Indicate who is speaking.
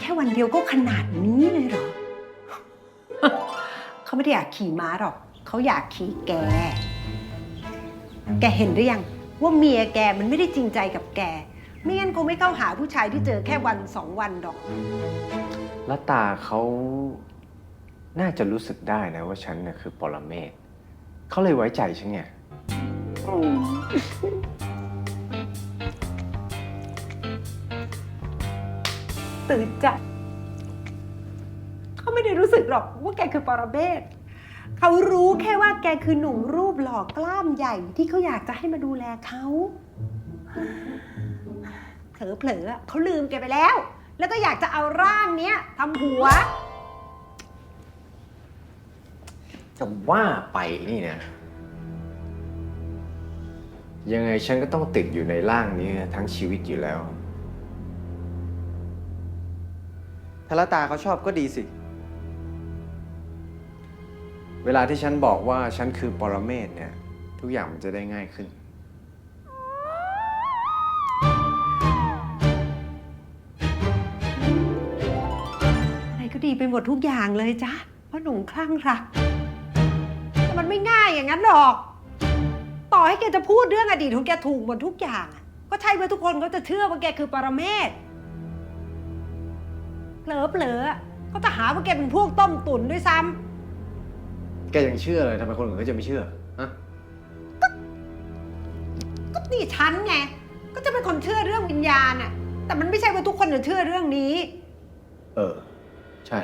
Speaker 1: แค่วันเดียวก็ขนาดนี้เลยเหรอ เขาไม่ได้อยากขี่ม้าหรอก เขาอยากขี่แก แกเห็นหรือยัง ว่าเมียแกมันไม่ได้จริงใจกับแก ไม่งั้นคงไม่เข้าหาผู้ชายที่เจอแค่วันสองวันหรอก
Speaker 2: แล้วตาเขาน่าจะรู้สึกได้นะว่าฉันน่ะคือปรเมศเขาเลยไว้ใจฉันไง
Speaker 1: ตื่นจัดเขาไม่ได้รู้สึกหรอกว่าแกคือปรเบศเขารู้แค่ว่าแกคือหนุ่มรูปหล่อกล้ามใหญ่ที่เขาอยากจะให้มาดูแลเขาเผลอเผลอๆเขาลืมแกไปแล้ว แล้วก็อยากจะเอาร่างเนี้ยทำหัว
Speaker 2: จะว่าไปนี่นะ ยังไงฉันก็ต้องติดอยู่ในร่างนี้ทั้งชีวิตอยู่แล้ว
Speaker 3: ถ้าละตาเขาชอบก็ดีสิ
Speaker 2: เวลาที่ฉันบอกว่าฉันคือปรเมศเนี่ย ทุกอย่างมันจะได้ง่ายขึ้น
Speaker 1: อะไรก็ดีไปหมดทุกอย่างเลยจ้ะเพราะหนุ่มคลั่งรักแต่มันไม่ง่ายอย่างนั้นหรอก ต่อให้แกจะพูดเรื่องอดีตของแกถูกหมดทุกอย่างอะก็ใช่ว่าทุกคนก็จะเชื่อว่าแกคือปรเมศ เผลอเผลอๆก็จะหาว่าแกเป็นพวกต้มตุ๋นด้วยซ้ำ
Speaker 2: แกยังเชื่อเลยทำไมคนอื่นเขาจะไม่เชื่อฮะ
Speaker 1: ก็นี่ฉันไง ก็จะเป็นคนเชื่อเรื่องวิญญาณอะแต่มันไม่ใช่ว่าทุกคนจะเชื่อเรื่องนี้
Speaker 2: เออ ใช่